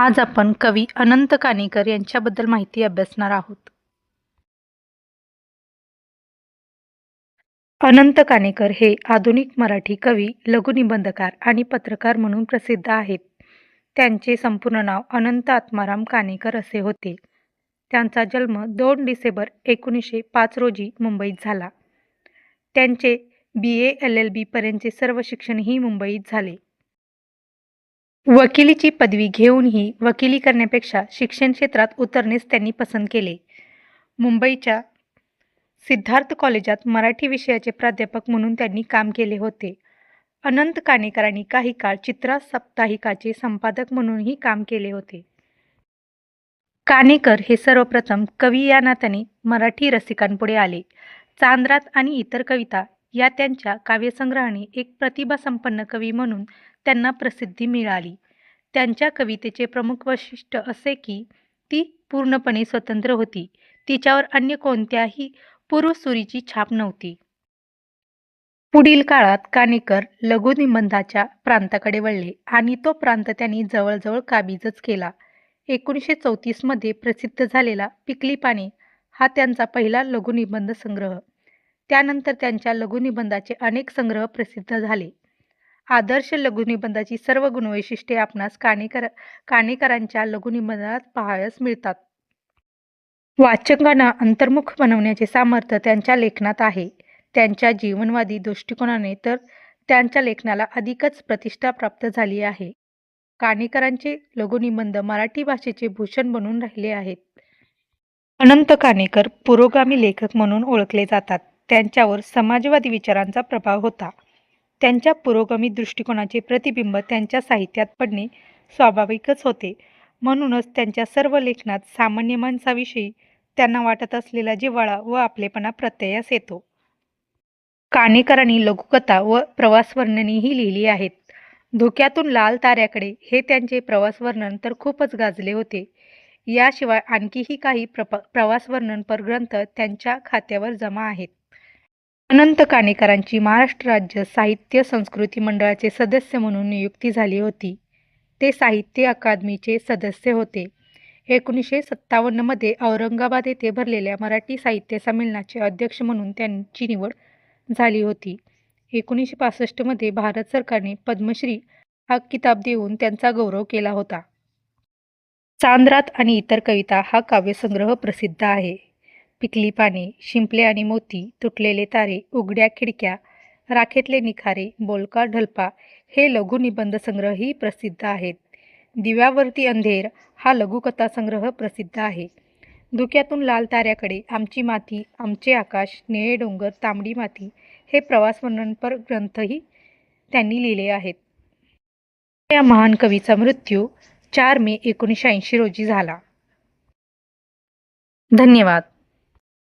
आज आपण कवी अनंत कानेकर यांच्याबद्दल माहिती अभ्यासणार आहोत. अनंत काणेकर हे आधुनिक मराठी कवी लघुनिबंधकार आणि पत्रकार म्हणून प्रसिद्ध आहेत. त्यांचे संपूर्ण नाव अनंत आत्माराम काणेकर असे होते. त्यांचा जन्म दोन डिसेंबर एकोणीसशे पाच रोजी मुंबईत झाला. त्यांचे बी ए एल एल बीपर्यंतचे सर्व शिक्षणही मुंबईत झाले. वकिलीची पदवी घेऊनही वकिली करण्यापेक्षा शिक्षण क्षेत्रात उतरणेच त्यांनी पसंत केले. मुंबईच्या सिद्धार्थ कॉलेजात मराठी विषयाचे प्राध्यापक म्हणून त्यांनी काम केले होते. अनंत काणेकरांनी काही काळ चित्रा साप्ताहिकाचे संपादक म्हणूनही काम केले होते. कानेकर हे सर्वप्रथम कवी या नात्याने मराठी रसिकांपुढे आले. चांद्रात आणि इतर कविता या त्यांच्या काव्यसंग्रहाने एक प्रतिभासंपन्न कवी म्हणून त्यांना प्रसिद्धी मिळाली. त्यांच्या कवितेचे प्रमुख वैशिष्ट्य असे की ती पूर्णपणे स्वतंत्र होती. तिच्यावर अन्य कोणत्याही पूर्वसुरीची छाप नव्हती. पुढील काळात कानेकर लघुनिबंधाच्या प्रांताकडे वळले आणि तो प्रांत त्यांनी जवळजवळ काबीजच केला. एकोणीसशे चौतीसमध्ये प्रसिद्ध झालेला पिकली पाने हा त्यांचा पहिला लघुनिबंध संग्रह. त्यानंतर त्यांच्या लघुनिबंधाचे अनेक संग्रह प्रसिद्ध झाले. आदर्श लघुनिबंधाची सर्व गुणवैशिष्ट्ये आपणास काणेकर काणेकरांच्या लघुनिबंधात पाहावयास मिळतात. वाचकांना अंतर्मुख बनवण्याचे सामर्थ्य त्यांच्या लेखनात आहे. त्यांच्या जीवनवादी दृष्टिकोनाने तर त्यांच्या लेखनाला अधिकच प्रतिष्ठा प्राप्त झाली आहे. काणेकरांचे लघुनिबंध मराठी भाषेचे भूषण बनून राहिले आहेत. अनंत काणेकर पुरोगामी लेखक म्हणून ओळखले जातात. त्यांच्यावर समाजवादी विचारांचा प्रभाव होता. त्यांच्या पुरोगामी दृष्टिकोनाचे प्रतिबिंब त्यांच्या साहित्यात पडणे स्वाभाविकच होते. म्हणूनच त्यांच्या सर्व लेखनात सामान्य माणसाविषयी त्यांना वाटत असलेला जिव्हाळा व आपलेपणा प्रत्ययास येतो. काणेकरांनी लघुकथा व प्रवासवर्णनेही लिहिली आहेत. धोक्यातून लाल ताऱ्याकडे हे त्यांचे प्रवासवर्णन तर खूपच गाजले होते. याशिवाय आणखीही काही प्रप प्रवासवर्णनपर ग्रंथ त्यांच्या खात्यावर जमा आहेत. अनंत काणेकरांची महाराष्ट्र राज्य साहित्य संस्कृती मंडळाचे सदस्य म्हणून नियुक्ती झाली होती. ते साहित्य अकादमीचे सदस्य होते. एकोणीसशे सत्तावन्नमध्ये औरंगाबाद येथे भरलेल्या मराठी साहित्य संमेलनाचे अध्यक्ष म्हणून त्यांची निवड झाली होती. एकोणीसशे पासष्टमध्ये भारत सरकारने पद्मश्री हा किताब देऊन त्यांचा गौरव केला होता. चांद्रात आणि इतर कविता हा काव्यसंग्रह प्रसिद्ध आहे. पिकली पाने शिंपले आणि मोती तुटलेले तारे उघड्या खिडक्या राखेतले निखारे बोलका ढलपा हे लघुनिबंध संग्रहही प्रसिद्ध आहेत. दिव्यावरती अंधेर हा लघुकथा संग्रह प्रसिद्ध आहे. धुक्यातून लाल ताऱ्याकडे आमची माती आमचे आकाश निळे डोंगर तांबडी माती हे प्रवासवर्णनपर ग्रंथही त्यांनी लिहिले आहेत. या महान कवीचा मृत्यू चार मे एकोणीसशे ऐंशी रोजी झाला. धन्यवाद.